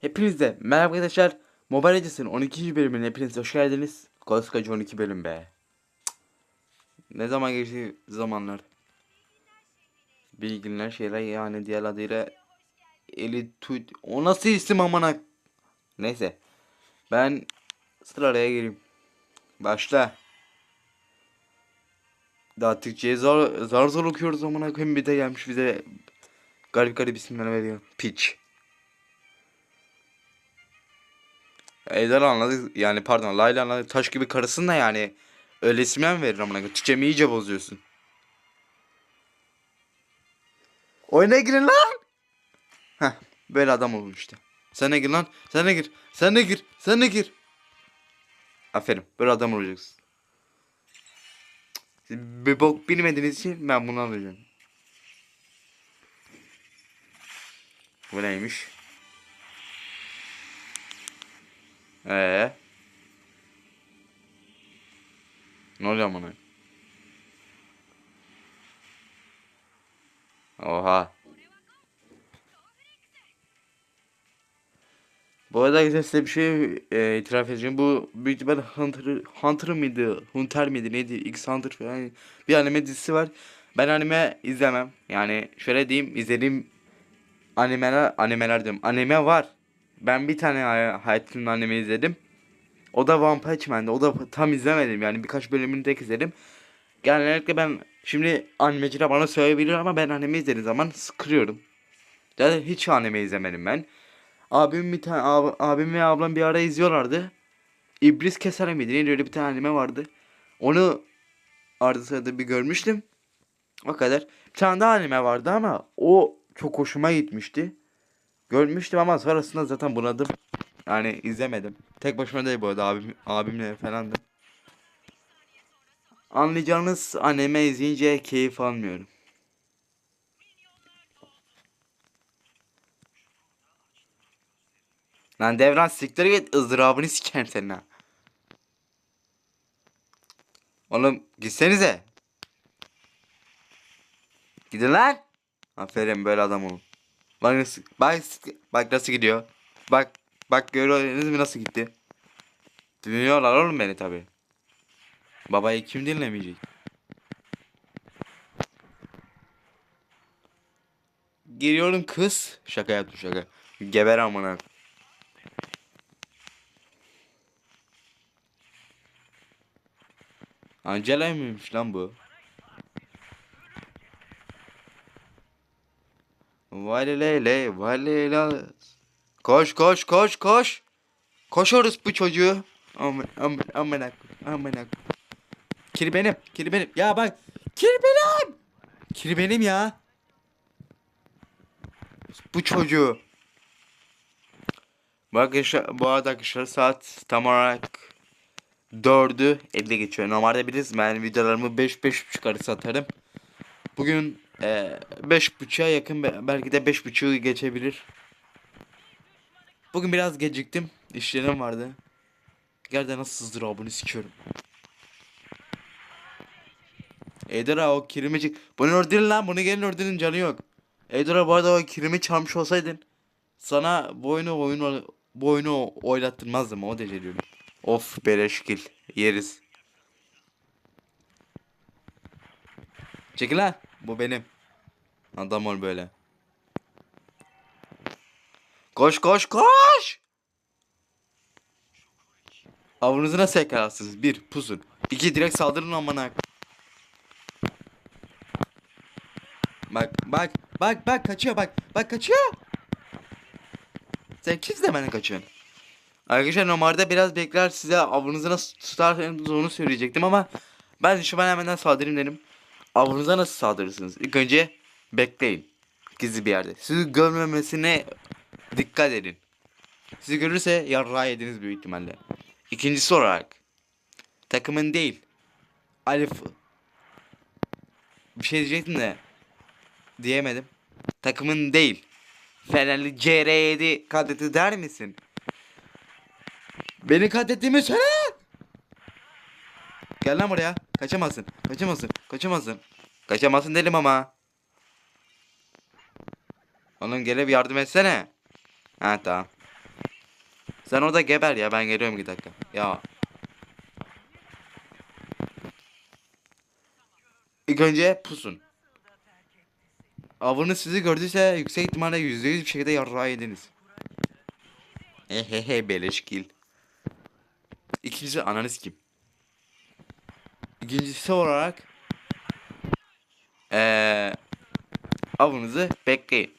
Hepiniz de merhaba arkadaşlar. Mobile Legends'ın 12. bölümüne hepiniz hoş geldiniz. Koskoca 12 bölüm be. Ne zaman geçti zamanlar. Bilginler şeyler yani diğer adıyla Eli tut. O nasıl isim amına? Neyse. Ben sıraya gireyim. Başla. Daha Türkçe'yi zor, zar zor okuyoruz amına koyayım bir de gelmiş bize garip garip isimler veriyor. Piç. Ejder anladık yani pardon Layla anladık taş gibi karısın da yani öyle mi verir amına? Türkçemi iyice bozuyorsun. Oyuna girin lan. Heh böyle adam olun işte. Sen de gir lan. Sen de gir. Sen de gir. Sen de gir. Aferin. Böyle adam olacaksın. Siz Bir bok bilmediğiniz için ben bunu alacağım. Bu neymiş? Ee. Ne oluyor amına? Oha. Bu arada güzel size bir şey e, itiraf edeceğim. Bu büyük ihtimal Hunter, Hunter mıydı? Hunter mıydı? Neydi? X Hunter falan. Bir anime dizisi var. Ben anime izlemem. Yani şöyle diyeyim izlediğim animeler animeler diyorum. Anime var. Ben bir tane hay- hayatımın anime izledim. O da One Punch Man'di. O da tam izlemedim yani birkaç bölümünü tek izledim. Genellikle ben şimdi animeciler bana söyleyebilir ama ben anime izlediğim zaman sıkılıyorum. Zaten hiç anime izlemedim ben. Abim bir tane ab, abim ve ablam bir ara izliyorlardı. İblis Keser miydi? Neydi öyle bir tane anime vardı. Onu arada sırada bir görmüştüm. O kadar. Bir tane daha anime vardı ama o çok hoşuma gitmişti. Görmüştüm ama sonrasında zaten bunadım. Yani izlemedim. Tek başıma değil bu arada abim, abimle falandı. Anlayacağınız anime izleyince keyif almıyorum. Lan Devran siktir git ızdırabını sikerim senin. Oğlum gitsenize. Gidin lan. Aferin böyle adam olun. Bak nasıl, bak, bak nasıl gidiyor. Bak bak görüyorsunuz mu nasıl gitti. Dinliyorlar oğlum beni tabi. Babayı kim dinlemeyecek? Giriyorum kız. Şaka yaptım şaka. Geber amına. Angela mıymış lan bu? Valelele valela. Koş koş koş koş. Koşuyoruz bu çocuğu. Aman aman aman aman. Kiri benim, kiri benim. Ya bak, kiri benim. Kiri benim ya. Bu çocuğu. Arkadaşlar, bu arada arkadaşlar saat tam olarak 4'ü 50 geçiyor. Normalde biliriz ben videolarımı 5-5.30 arası atarım. Bugün e, 5.30'a yakın be- belki de 5.30'u geçebilir. Bugün biraz geciktim. İşlerim vardı. Gerçekten nasıl sızdır abone sikiyorum. Eydora o kirimeci... Bunu öldürün lan bunu gelin öldürün canı yok. Eydora bu arada o kirimi çalmış olsaydın sana bu oyunu oyunu bu oyunu oynattırmazdım o derece. Of beleşkil yeriz. Çekil lan. Bu benim. Adam ol böyle. Koş koş koş. Avınızı nasıl yakalarsınız? Bir pusun. İki direkt saldırın amına. Bak bak bak bak kaçıyor bak. Bak kaçıyor. Sen kimsin de benden kaçıyorsun? Arkadaşlar normalde biraz bekler size avınızı nasıl tutarsanız onu söyleyecektim ama ben şu ben hemen saldırayım dedim. Avınıza nasıl saldırırsınız? İlk önce bekleyin. Gizli bir yerde. Sizi görmemesine dikkat edin. Sizi görürse yarrağı yediniz büyük ihtimalle. İkincisi olarak takımın değil Alif bir şey diyecektim de diyemedim. Takımın değil Fenerli CR7 kadeti der misin? Beni katlettiğimi söyle. Gel lan buraya. Kaçamazsın. Kaçamazsın. Kaçamazsın. Kaçamazsın dedim ama. Oğlum gele bir yardım etsene. Ha tamam. Sen orada geber ya ben geliyorum bir dakika. Ya. İlk önce pusun. Avınız sizi gördüyse yüksek ihtimalle yüzde yüz bir şekilde yarrağı yediniz. Hehehe beleşkil. İkincisi ananız kim? İkincisi olarak eee avınızı bekleyin.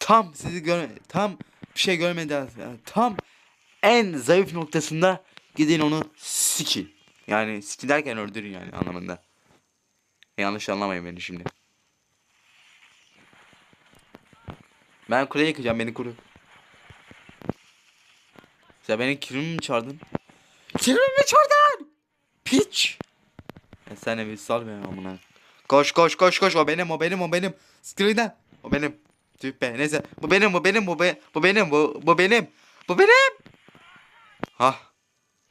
Tam sizi gör tam bir şey görmeden yani tam en zayıf noktasında gidin onu sikin. Yani sikin derken öldürün yani anlamında. Yanlış anlamayın beni şimdi. Ben kuleyi yıkacağım beni koru. Sen benim kilimi mi çaldın? Kilimi mi çaldın? Piç. Ya sen de bir sal beni amına. Koş koş koş koş o benim o benim o benim. Skill'den o benim. Tüh be neyse bu benim bu benim bu, be, bu benim bu, bu benim. Bu benim. Hah.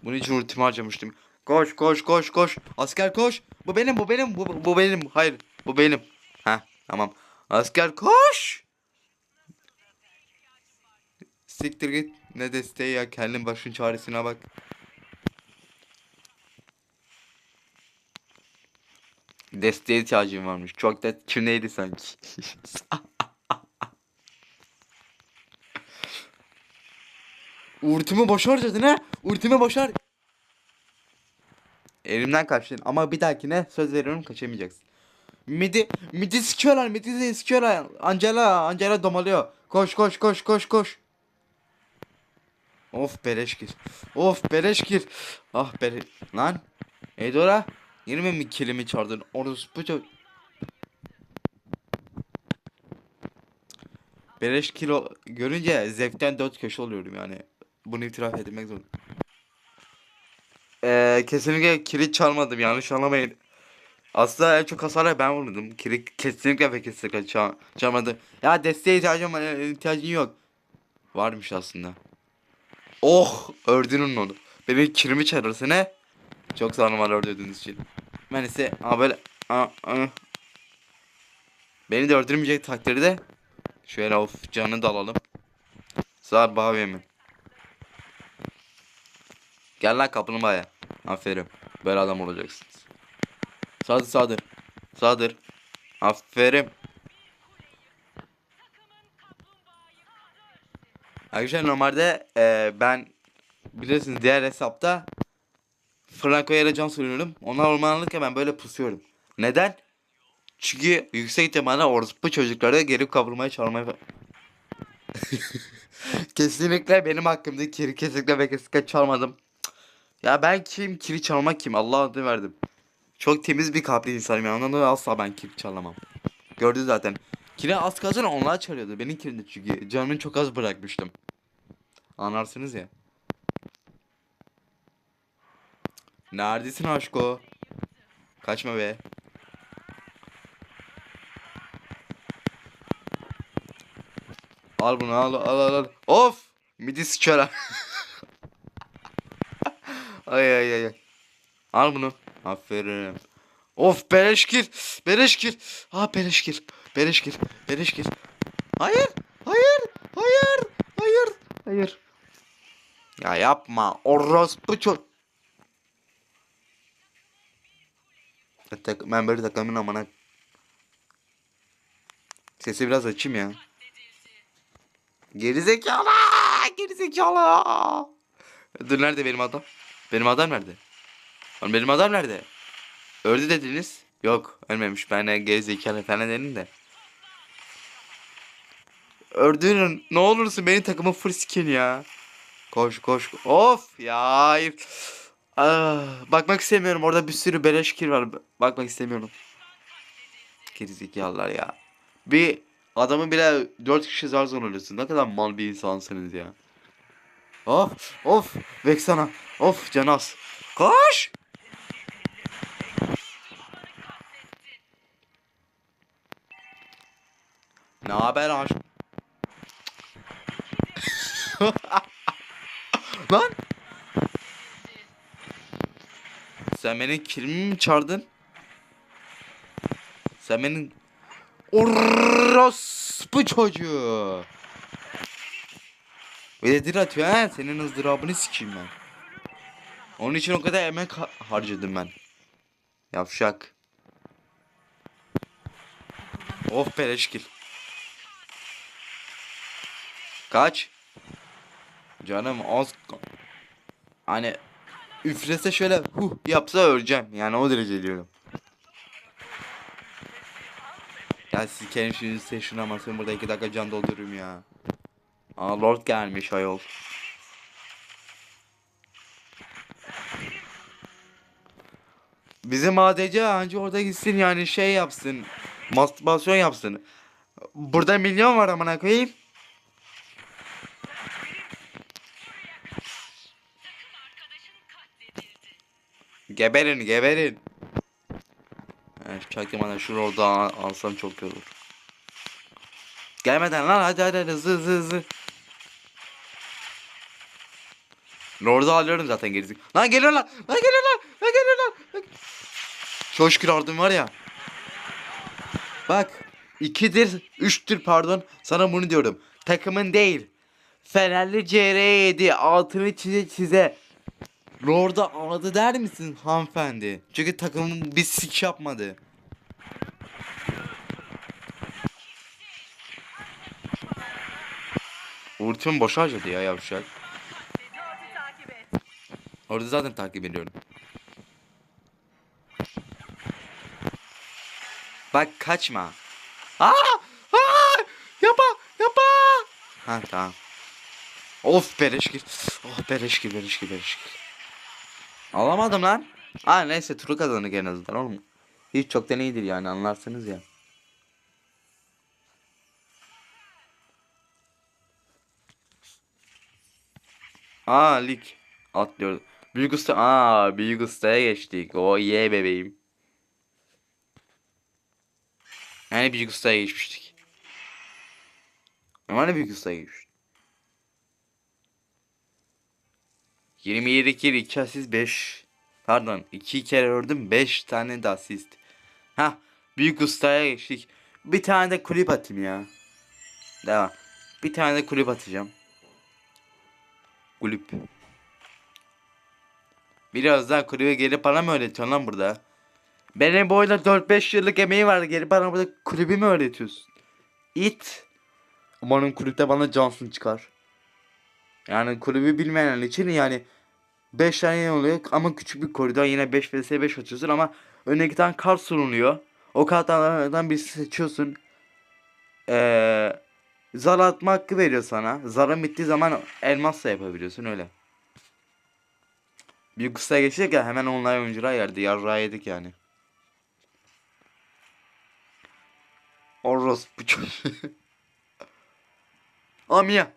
Bunun için ultimi harcamıştım. Koş koş koş koş. Asker koş. Bu benim bu benim bu, bu benim. Hayır bu benim. Ha tamam. Asker koş. Siktir git. Ne desteği ya kendin başın çaresine bak. Desteğe ihtiyacım varmış. Çok da neydi sanki. Ultimi boş harcadın ha? Ultimi boş har... Elimden kaçtın ama bir dahakine söz veriyorum kaçamayacaksın. Midi, midi sikiyorlar, midi sikiyorlar. Angela, Angela domalıyor. Koş koş koş koş koş. Of beleş gir. Of beleş gir. Ah bele... Lan. Edora. Yine mi kilimi çaldın? Orospu çocuk. Beleş kilo görünce zevkten dört köşe oluyorum yani. Bunu itiraf etmek zorunda. Ee, kesinlikle kilit çalmadım yanlış anlamayın. Aslında en çok hasara ben vurdum. Kilit kesinlikle ve kesinlikle çal çalmadı. Ya desteğe ihtiyacım e, ihtiyacın yok. Varmış aslında. Oh ördünün onu. Benim kilimi çalırsa ne? Çok sağ olun bana öldürdüğünüz için. Ben ise ha böyle aa, aa. Beni de öldürmeyecek takdirde şöyle of canını da alalım. Mi? Gel lan kaplumbağaya. Aferin. Böyle adam olacaksınız. Sadır sadır. Sadır. Aferin. Arkadaşlar normalde e, ben biliyorsunuz diğer hesapta Franco'ya ile can soruyorum. Onlar orman alırken ben böyle pusuyorum. Neden? Çünkü yüksek ihtimalle orospu çocukları gelip kavrulmaya çalmaya kesinlikle benim hakkımda kiri kesinlikle ve kesinlikle çalmadım. Ya ben kim? Kiri çalmak kim? Allah adını verdim. Çok temiz bir kalpli insanım ya. Ondan dolayı asla ben kiri çalamam. Gördü zaten. Kiri az kalsın onlar çalıyordu. Benim kirimdi çünkü. Canımı çok az bırakmıştım. Anlarsınız ya. Neredesin aşko? Kaçma be. Al bunu al al al. al. Of! Midi sıçara. ay ay ay. Al bunu. Aferin. Of beleşkir. Beleşkir. Ha beleşkir. Beleşkir. Beleşkir. Hayır. Hayır. Hayır. Hayır. Hayır. Ya yapma. Orospu çok. Ben böyle takımın amına. Sesi biraz açayım ya. Gerizekalı! Gerizekalı! Dur nerede benim adam? Benim adam nerede? Lan benim adam nerede? Öldü dediniz. Yok ölmemiş. Ben gerizekalı falan dedim de. Öldürün. Ne olursun benim takımı full skin ya. Koş koş. Of ya hayır. Ah, bakmak istemiyorum. Orada bir sürü beleş kir var. Bakmak istemiyorum. Gerizekalılar ya. Bir adamı bile dört kişi zar zor ölüyorsun. Ne kadar mal bir insansınız ya. Of of Vexana. Of Canas. Koş. Ne haber aş? Lan. Sen benim kilimi mi çaldın? Sen benim orospu çocuğu. Bir de dir atıyor ha. Senin ızdırabını sikeyim ben. Onun için o kadar emek ha- harcadım ben. Yavşak. Of peleşkil. Kaç? Canım az hani üflese şöyle huh yapsa öleceğim. Yani o derece diyorum. Ya siz kendi şimdi size şuna basın burada iki dakika can doldururum ya. Aa Lord gelmiş ayol. Bizim ADC anca orada gitsin yani şey yapsın. Mastürbasyon yapsın. Burada milyon var amına koyayım. Geberin geberin. Evet, çaktırmadan şu rolda al- alsam çok iyi olur. Gelmeden lan hadi hadi hadi hızlı hızlı hızlı. Lord'u alıyorum zaten gerizik. Lan geliyorlar. Lan geliyorlar. Lan geliyorlar. Çok şükür aldım var ya. Bak. ikidir, üçtür pardon. Sana bunu diyorum. Takımın değil. Fenerli CR7 altını çize çize. Lord'a ağladı der misin hanımefendi? Çünkü takımın bir sik yapmadı. Ultim boşa harcadı ya yavşak. Orada zaten takip ediyorum. Bak kaçma. Aa! Aa! Yapa! Yapa! Ha tamam. Of beleşkir. Oh beleşkir beleşkir beleşkir. Alamadım lan. Ha neyse turu kazandık en azından oğlum. Hiç çoktan iyidir yani anlarsınız ya. Aa lig atlıyoruz. Büyük usta aa büyük ustaya geçtik. O ye bebeğim. Yani büyük ustaya geçmiştik. Ama ne büyük ustaya geçmiştik. 27 kill 2 asist 5 Pardon 2 kere ördüm 5 tane de asist. Ha büyük ustaya geçtik. Bir tane de kulüp atayım ya. Devam. Bir tane de kulüp atacağım. Kulüp. Biraz daha kulübe gelip bana mı öğretiyorsun lan burada? Benim bu oyunda 4-5 yıllık emeği var. Gelip bana burada kulübü mü öğretiyorsun? İt. Umarım kulüpte bana Johnson çıkar. Yani kulübü bilmeyen için yani 5 tane oluyor ama küçük bir koridor yine 5 vs 5 açıyorsun ama önüne tane kart sunuluyor. O kartlardan birisi seçiyorsun. Ee, zar atma hakkı veriyor sana. Zarın bittiği zaman elmasla yapabiliyorsun öyle. Bir kısa geçecek ya hemen online oyuncular yerdi. Yarrağı yedik yani. Orospu çocuğu. Mia.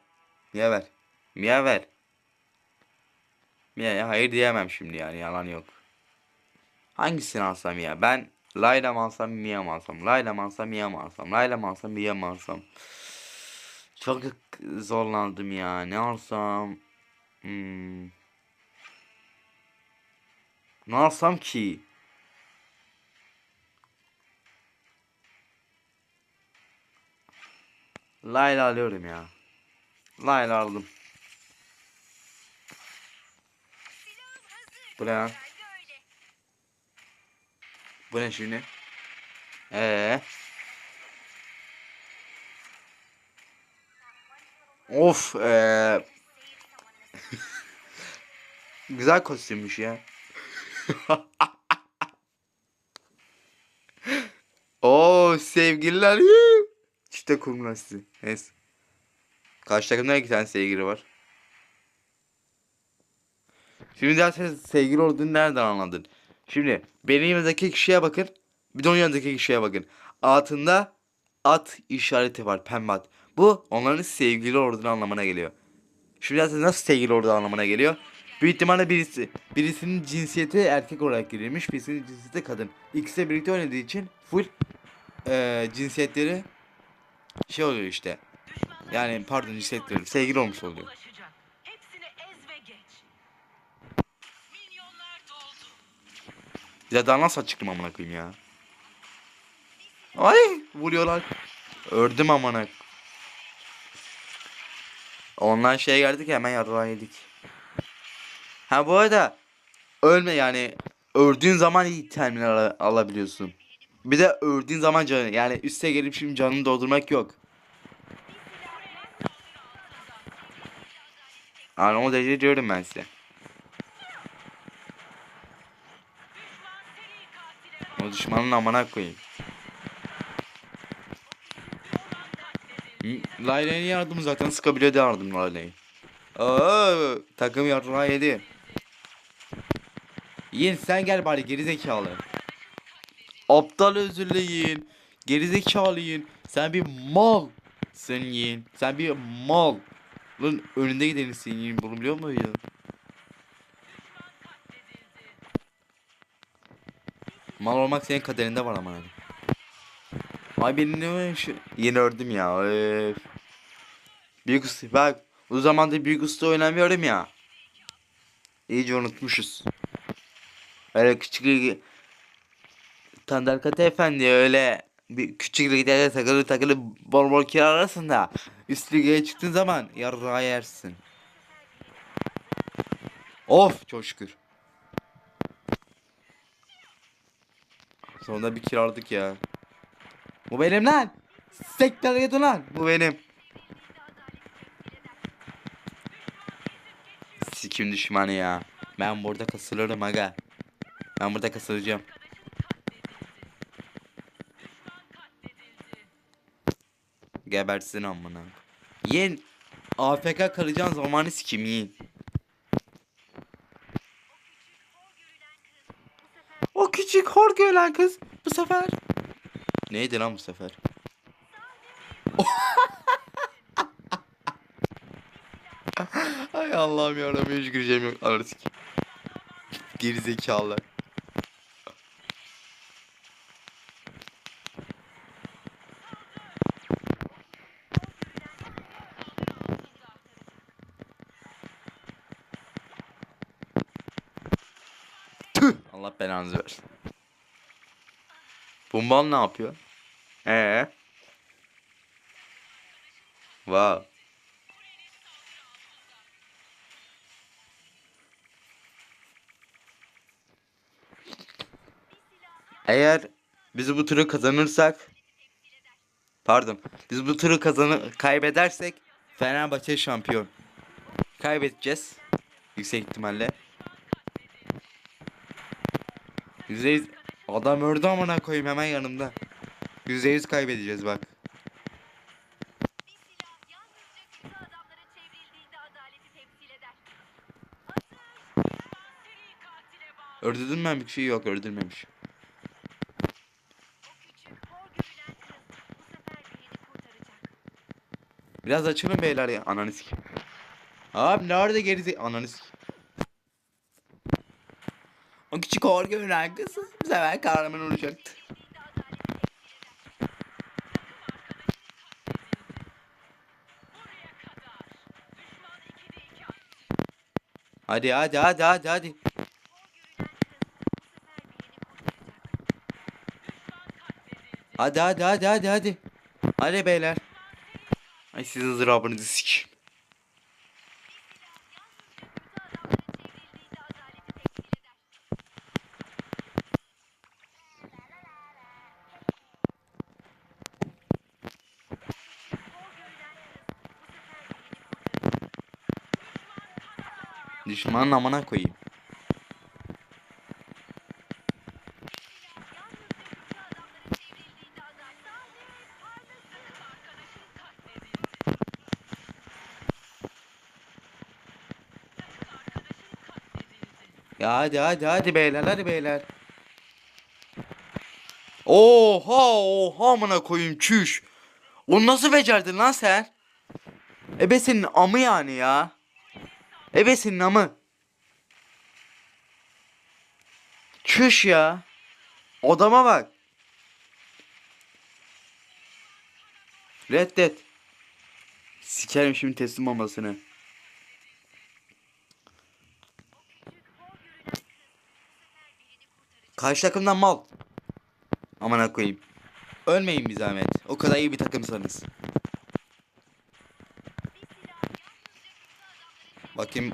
Mia ver. Mia ver. Mia'ya hayır diyemem şimdi yani yalan yok. Hangisini alsam ya? Ben Layla mı alsam Mia mı alsam? Layla mı alsam Mia mı alsam? Layla mı alsam Mia mı alsam? Çok zorlandım ya. Ne alsam? Hmm. Ne alsam ki? Layla alıyorum ya. Layla aldım. Bu ne lan? Bu ne şimdi? Ee. Of ee. Güzel kostümmüş ya. Oo sevgililer. İşte kumrası. Neyse. Karşı takımda iki tane sevgili var. Şimdi zaten sevgili olduğunu nereden anladın? Şimdi benim yanımdaki kişiye bakın. Bir de onun yanındaki kişiye bakın. Altında at işareti var pembe at. Bu onların sevgili olduğunu anlamına geliyor. Şimdi zaten nasıl sevgili olduğu anlamına geliyor? Büyük ihtimalle birisi birisinin cinsiyeti erkek olarak girilmiş, birisinin cinsiyeti kadın. İkisi birlikte oynadığı için full eee, cinsiyetleri şey oluyor işte. Yani pardon cinsiyetleri sevgili olmuş oluyor. Ya daha nasıl çıktım amına koyayım ya. Ay vuruyorlar. Ördüm amına. Ondan şeye geldik hemen yarrağı yedik. Ha bu arada ölme yani öldüğün zaman iyi terminal ala- alabiliyorsun. Bir de öldüğün zaman canı yani üste gelip şimdi canını doldurmak yok. Yani o derece diyorum ben size. O düşmanın amına koyayım. Hı, Layla'nın yardımı zaten sıkabiliyordu yardım Layla'yı. Aa, takım yardıma yedi. Yiyin sen gel bari gerizekalı. Aptal özürlü yiyin. Gerizekalı yiyin. Sen bir mal. Sen yiyin. Sen bir mal. Lan önünde gidelim senin yiyin. Bunu biliyor musun? Mal olmak senin kaderinde var ama. Ay benim şu... Yeni ördüm ya. Öf. Büyük usta bak o zamandır büyük usta oynamıyorum ya. İyice unutmuşuz. Öyle küçük Tandarkat Efendi öyle bir küçük liglerde takılı takılı bol bol kiralarsın da üst lige çıktığın zaman yarrağı yersin. Of çok şükür. Sonunda bir kiraladık ya. Bu benim lan. Sektör gidin lan. Bu benim. Sikim düşmanı ya. Ben burada kasılırım aga. Ben burada kasılacağım. Gebersin amına. Yiyin. AFK kalacağın zamanı sikim yiyin. O hor görülen kız bu sefer. Neydi lan bu sefer? Ay Allah'ım yarabbim hiç gireceğim yok artık. Geri zekalılar. Tüh! Allah belanızı versin. Bumbal ne yapıyor? Ee? Wow. Eğer biz bu turu kazanırsak Pardon. Biz bu turu kazanı kaybedersek Fenerbahçe şampiyon. Kaybedeceğiz. Yüksek ihtimalle. Yüzde yüz... Adam öldü amına koyayım hemen yanımda. Yüzde yüz kaybedeceğiz bak. Öldürdün mü bir şey yok öldürmemiş. Biraz açılın beyler ya. Ananı. Abi nerede gerizi? Ananı sik. O küçük hor görülen kız bu sefer kahraman olacaktı. Çevrildiğinde adaleti temsil eder. Buraya kadar. Düşman 2'de 2 attı. Hadi hadi hadi hadi hadi. Hadi hadi hadi hadi hadi. Hadi beyler. Ay sizin zırabınızı sik. Düşmanın amına koyayım. Ya hadi hadi hadi beyler hadi beyler. Oha oha amına koyayım çüş. Onu nasıl becerdin lan sen? Ebe senin amı yani ya. Ebe senin amı. Çüş ya. Odama bak. Reddet. Sikerim şimdi teslim olmasını. Karşı takımdan mal. Aman koyayım. Ölmeyin bir zahmet. O kadar iyi bir takımsanız. Bakayım.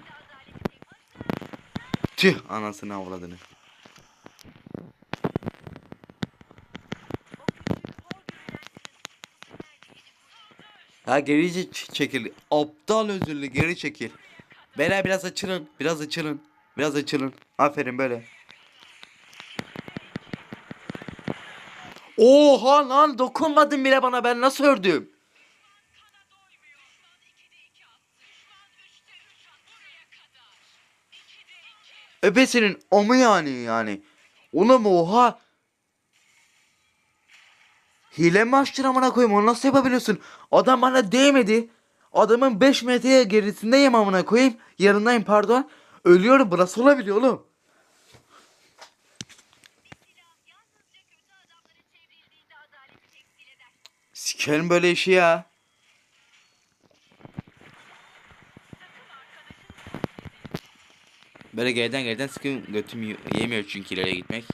Tüh anasını avradını. Ha geri çekil. Aptal özürlü geri çekil. Beyler biraz açılın. Biraz açılın. Biraz açılın. Aferin böyle. Oha lan dokunmadın bile bana ben nasıl ördüm? Ebesinin amı yani yani. Oğlum oha. Hile mi açtın amına koyayım onu nasıl yapabiliyorsun? Adam bana değmedi. Adamın 5 metreye gerisindeyim amına koyayım. Yanındayım pardon. Ölüyorum bu nasıl olabiliyor oğlum? Sikerim böyle işi ya. Böyle geriden geriden sıkın götüm yemiyor çünkü ileriye gitmek.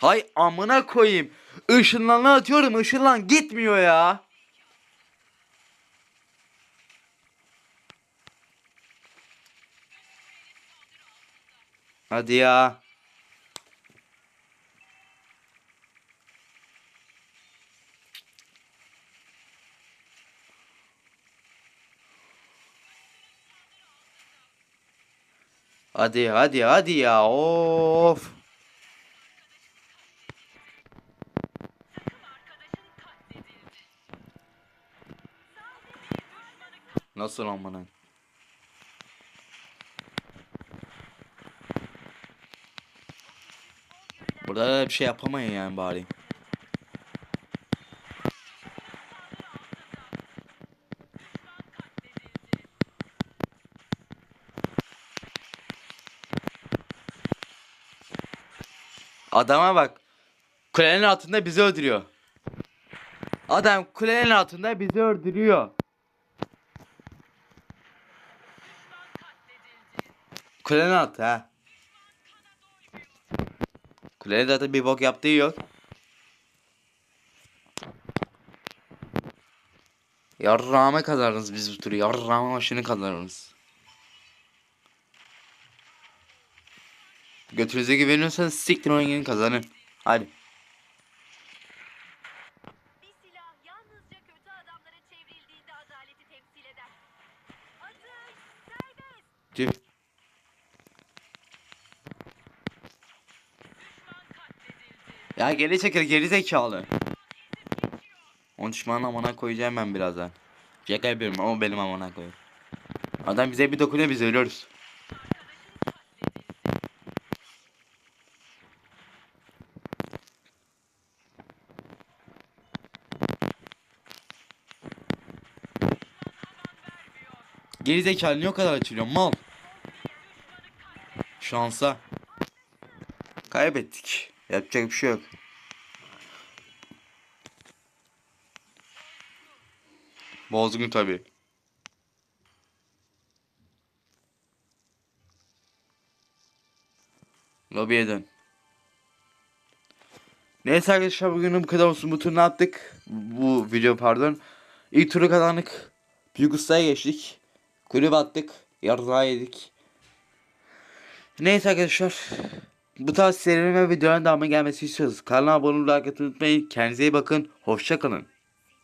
Hay amına koyayım. Işınlanı atıyorum ışınlan gitmiyor ya. Hadi ya. Hadi hadi hadi ya of. Nasıl amına? Burada da bir şey yapamayın yani bari. Adama bak. Kulenin altında bizi öldürüyor. Adam kulenin altında bizi öldürüyor. Kulenin altı ha. Kulenin zaten bir bok yaptığı yok. Yarrağıma kazanırız biz bu turu. Yarrağıma başını kazanırız. Götünüze güveniyorsanız siktir oynayın kazanın. Hadi. Tüh. Ya geri çekil geri zekalı. O düşmanın amına koyacağım ben birazdan. Şaka yapıyorum ama benim amına koyayım. Adam bize bir dokunuyor biz ölüyoruz. Geri zekalı niye o kadar açılıyor mal? Şansa. Kaybettik. Yapacak bir şey yok. Bozgun tabi. Lobiye dön. Neyse arkadaşlar bugün bu kadar olsun. Bu turunu attık. Bu video pardon. İlk turu kazandık. Büyük ustaya geçtik. Kulüp attık. Yarrağı yedik. Neyse arkadaşlar. Bu tarz serilerime videoların devamı gelmesi istiyorsanız kanala abone olmayı unutmayın. Kendinize iyi bakın. Hoşça kalın.